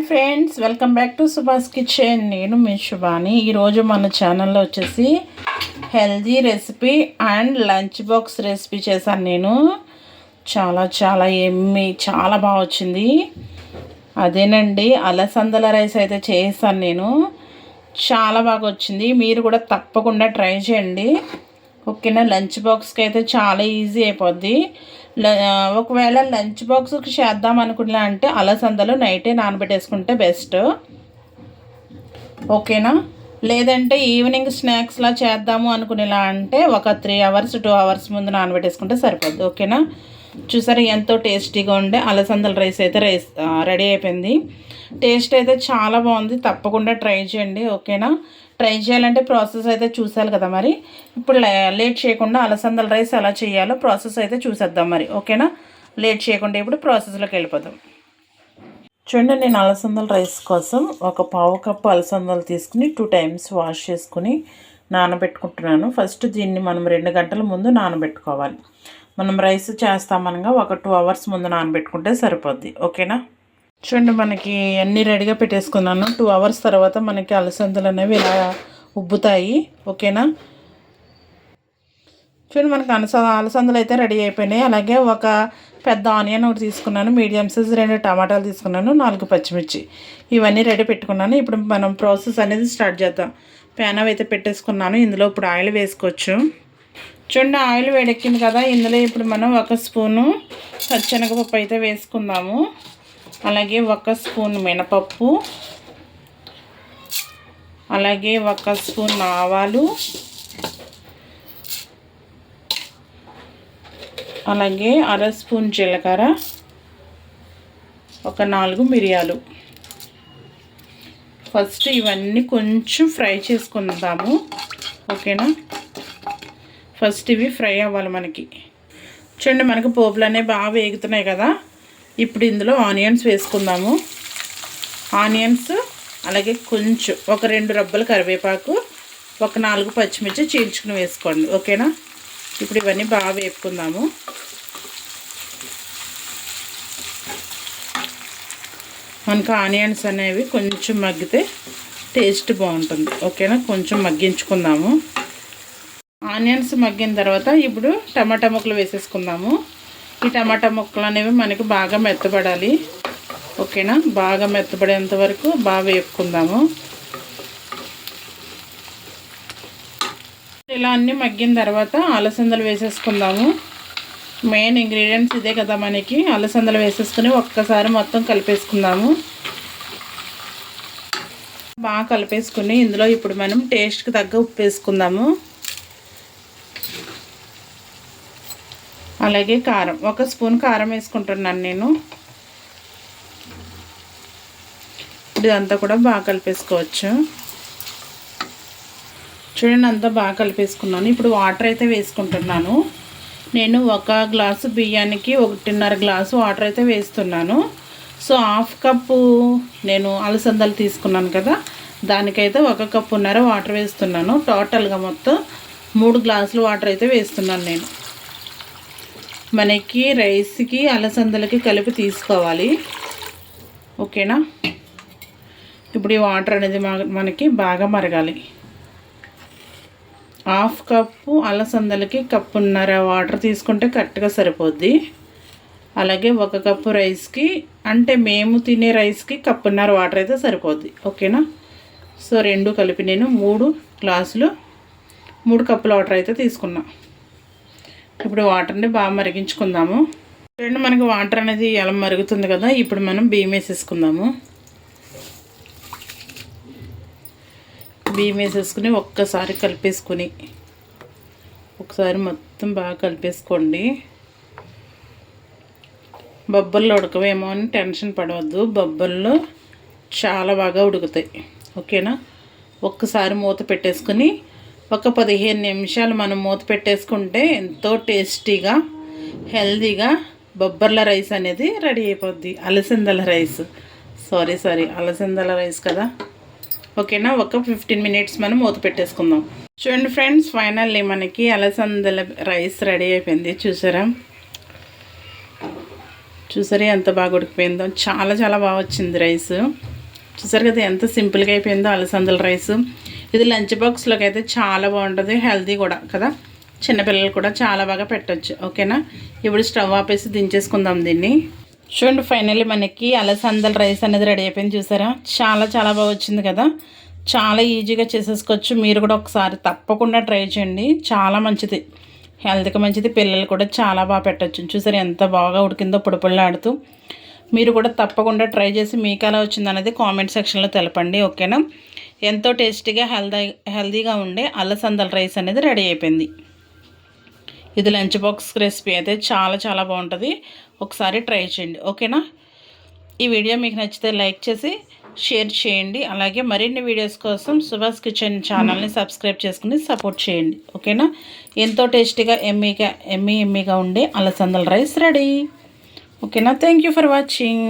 Hi friends welcome back to Subhash kitchen. నేను మీ శుభాని. ఈరోజు మన ఛానల్లో వచ్చేసి healthy recipe and lunch box recipe చేశాను నేను. చాలా చాలా ఎమ్మి చాలా బాగా వచ్చింది. అదేనండి అలసందల రైస్ అయితే చేశాను నేను. చాలా బాగా వచ్చింది. మీరు కూడా తప్పకుండా ట్రై చేయండి. ఓకేనా? లంచ్ బాక్స్కి అయితే చాలా ఈజీ అయిపోద్ది. ఒకవేళ లంచ్ బాక్స్కి చేద్దాం అనుకున్నా అంటే అలసందలు నైటే నానబెట్టేసుకుంటే బెస్ట్. ఓకేనా? లేదంటే ఈవినింగ్ స్నాక్స్లా చేద్దాము అనుకునేలా అంటే ఒక త్రీ అవర్స్ టూ అవర్స్ ముందు నానబెట్టేసుకుంటే సరిపోద్ది. ఓకేనా? చూసారా ఎంతో టేస్టీగా ఉండే అలసందల రైస్ అయితే రైస్ రెడీ అయిపోయింది. టేస్ట్ అయితే చాలా బాగుంది. తప్పకుండా ట్రై చేయండి. ఓకేనా? ట్రై చేయాలంటే ప్రాసెస్ అయితే చూసాలి కదా మరి. ఇప్పుడు లేట్ చేయకుండా అలసందల రైస్ ఎలా చేయాలో ప్రాసెస్ అయితే చూసేద్దాం మరి. ఓకేనా? లేట్ చేయకుండా ఇప్పుడు ప్రాసెస్లోకి వెళ్ళిపోదాం. చూడండి నేను అలసందల రైస్ కోసం ఒక పావు కప్పు అలసందలు తీసుకుని టూ టైమ్స్ వాష్ చేసుకుని నానబెట్టుకుంటున్నాను. ఫస్ట్ దీన్ని మనం రెండు గంటల ముందు నానబెట్టుకోవాలి. మనం రైస్ చేస్తామనగా ఒక టూ అవర్స్ ముందు నానబెట్టుకుంటే సరిపోద్ది. ఓకేనా? చూడండి మనకి అన్నీ రెడీగా పెట్టేసుకున్నాను. టూ అవర్స్ తర్వాత మనకి అలసందలు అనేవి ఇలా ఉబ్బుతాయి. ఓకేనా? చూడండి మనకి అలస అలసందలు అయితే రెడీ అయిపోయినాయి. అలాగే ఒక పెద్ద ఆనియన్ ఒకటి తీసుకున్నాను. మీడియం సైజ్ రెండు టమాటాలు తీసుకున్నాను. నాలుగు పచ్చిమిర్చి. ఇవన్నీ రెడీ పెట్టుకున్నాను. ఇప్పుడు మనం ప్రాసెస్ అనేది స్టార్ట్ చేద్దాం. ప్యాన్ అయితే పెట్టేసుకున్నాను. ఇందులో ఇప్పుడు ఆయిల్ వేసుకోవచ్చు. చూడండి ఆయిల్ వేడెక్కింది కదా. ఇందులో ఇప్పుడు మనం ఒక స్పూను పచ్చెనగపప్పు అయితే వేసుకుందాము. అలాగే ఒక స్పూన్ మినపప్పు అలాగే ఒక స్పూన్ ఆవాలు అలాగే అర స్పూన్ జీలకర్ర ఒక నాలుగు మిరియాలు. ఫస్ట్ ఇవన్నీ కొంచెం ఫ్రై చేసుకుందాము. ఓకేనా? ఫస్ట్ ఇవి ఫ్రై అవ్వాలి మనకి. చూడండి మనకు పోపులు అనేవి బాగా వేగుతున్నాయి కదా. ఇప్పుడు ఇందులో ఆనియన్స్ వేసుకుందాము. ఆనియన్స్ అలాగే కొంచెం ఒక రెండు రబ్బలు కరివేపాకు ఒక నాలుగు పచ్చిమిర్చి చీల్చుకుని వేసుకోండి. ఓకేనా? ఇప్పుడు ఇవన్నీ బాగా వేపుకుందాము. మనకు ఆనియన్స్ అనేవి కొంచెం మగ్గితే టేస్ట్ బాగుంటుంది. ఓకేనా? కొంచెం మగ్గించుకుందాము. ఆనియన్స్ మగ్గిన తర్వాత ఇప్పుడు టమాటా ముక్కలు వేసేసుకుందాము. ఈ టమాటా ముక్కలు అనేవి మనకి బాగా మెత్తబడాలి. ఓకేనా? బాగా మెత్తబడేంత వరకు బాగా వేపుకుందాము. ఇలా అన్నీ మగ్గిన తర్వాత అలసందలు వేసేసుకుందాము. మెయిన్ ఇంగ్రీడియంట్స్ ఇదే కదా మనకి. అలసందలు వేసేసుకుని ఒక్కసారి మొత్తం కలిపేసుకుందాము. బాగా కలిపేసుకుని ఇందులో ఇప్పుడు మనం టేస్ట్కి తగ్గ ఉప్పు వేసుకుందాము. అలాగే కారం. ఒక స్పూన్ కారం వేసుకుంటున్నాను నేను. ఇదంతా కూడా బాగా కలిపేసుకోవచ్చు. చూడండి అంతా బాగా కలిపేసుకున్నాను. ఇప్పుడు వాటర్ అయితే వేసుకుంటున్నాను. నేను ఒక గ్లాసు బియ్యానికి ఒకటిన్నర గ్లాసు వాటర్ అయితే వేస్తున్నాను. సో హాఫ్ కప్పు నేను అలసందలు తీసుకున్నాను కదా. దానికైతే ఒక కప్పున్నర వాటర్ వేస్తున్నాను. టోటల్గా మొత్తం మూడు గ్లాసులు వాటర్ అయితే వేస్తున్నాను నేను. మనకి రైస్కి అలసందలకి కలిపి తీసుకోవాలి. ఓకేనా? ఇప్పుడు ఈ వాటర్ అనేది మనకి బాగా మరగాలి. హాఫ్ కప్పు అలసందలకి కప్పున్నర వాటర్ తీసుకుంటే కరెక్ట్గా సరిపోద్ది. అలాగే ఒక కప్పు రైస్కి అంటే మేము తినే రైస్కి కప్పున్నర వాటర్ అయితే సరిపోద్ది. ఓకేనా? సో రెండు కలిపి నేను మూడు గ్లాసులు మూడు కప్పుల వాటర్ అయితే తీసుకున్నా. ఇప్పుడు వాటర్ని బాగా మరిగించుకుందాము. రెండు మనకి వాటర్ అనేది ఎలా మరుగుతుంది కదా ఇప్పుడు మనం బియ్యం వేసేసుకుందాము. బియ్యం వేసేసుకుని ఒక్కసారి కలిపేసుకుని ఒకసారి మొత్తం బాగా కలిపేసుకోండి. బొబ్బల్లో ఉడకవేమో అని టెన్షన్ పడవద్దు బొబ్బల్లో చాలా బాగా ఉడుకుతాయి. ఓకేనా? ఒక్కసారి మూత పెట్టేసుకుని ఒక పదిహేను నిమిషాలు మనం మూత పెట్టేసుకుంటే ఎంతో టేస్టీగా హెల్దీగా బొబ్బర్ల రైస్ అనేది రెడీ అయిపోద్ది. అలసిందల రైస్. సారీ సారీ అలసిందల రైస్ కదా. ఓకేనా? ఒక ఫిఫ్టీన్ మినిట్స్ మనం మూత పెట్టేసుకుందాం. చూడండి ఫ్రెండ్స్ ఫైనల్లీ మనకి అలసందల రైస్ రెడీ అయిపోయింది. చూసారా? చూసారా ఎంత బాగా ఉడికిపోయిందో? చాలా చాలా బాగా వచ్చింది రైస్. చూసారు కదా ఎంత సింపుల్గా అయిపోయిందో అలసందల రైస్. ఇది లంచ్ బాక్స్లోకి అయితే చాలా బాగుంటుంది హెల్తీ కూడా కదా. చిన్నపిల్లలు కూడా చాలా బాగా పెట్టచ్చు ఓకేనా? ఇప్పుడు స్టవ్ ఆపేసి దించేసుకుందాం దీన్ని. చూడండి ఫైనల్లీ మనకి అలసందల రైస్ అనేది రెడీ అయిపోయింది చూసారా? చాలా చాలా బాగా వచ్చింది కదా. చాలా ఈజీగా చేసేసుకోవచ్చు మీరు కూడా ఒకసారి తప్పకుండా ట్రై చేయండి చాలా మంచిది. హెల్త్కి మంచిది పిల్లలు కూడా చాలా బాగా పెట్టచ్చు. చూసారు ఎంత బాగా ఉడికిందో పొడిపొళ్ళాడుతూ. మీరు కూడా తప్పకుండా ట్రై చేసి మీకు ఎలా వచ్చింది అనేది కామెంట్ సెక్షన్లో తెలపండి ఓకేనా? ఎంతో టేస్టీగా హెల్దీ హెల్దీగా ఉండే అలసందల రైస్ అనేది రెడీ అయిపోయింది. ఇది లంచ్ బాక్స్ రెసిపీ అయితే చాలా చాలా బాగుంటుంది. ఒకసారి ట్రై చేయండి. ఓకేనా? ఈ వీడియో మీకు నచ్చితే లైక్ చేసి షేర్ చేయండి. అలాగే మరిన్ని వీడియోస్ కోసం సుభాష్ కిచెన్ ఛానల్ని సబ్స్క్రైబ్ చేసుకుని సపోర్ట్ చేయండి. ఓకేనా? ఎంతో టేస్టీగా ఎమ్మీగా ఎమ్మీ ఎమ్మీగా ఉండే అలసందల రైస్ రెడీ. ఓకేనా? Thank you for watching.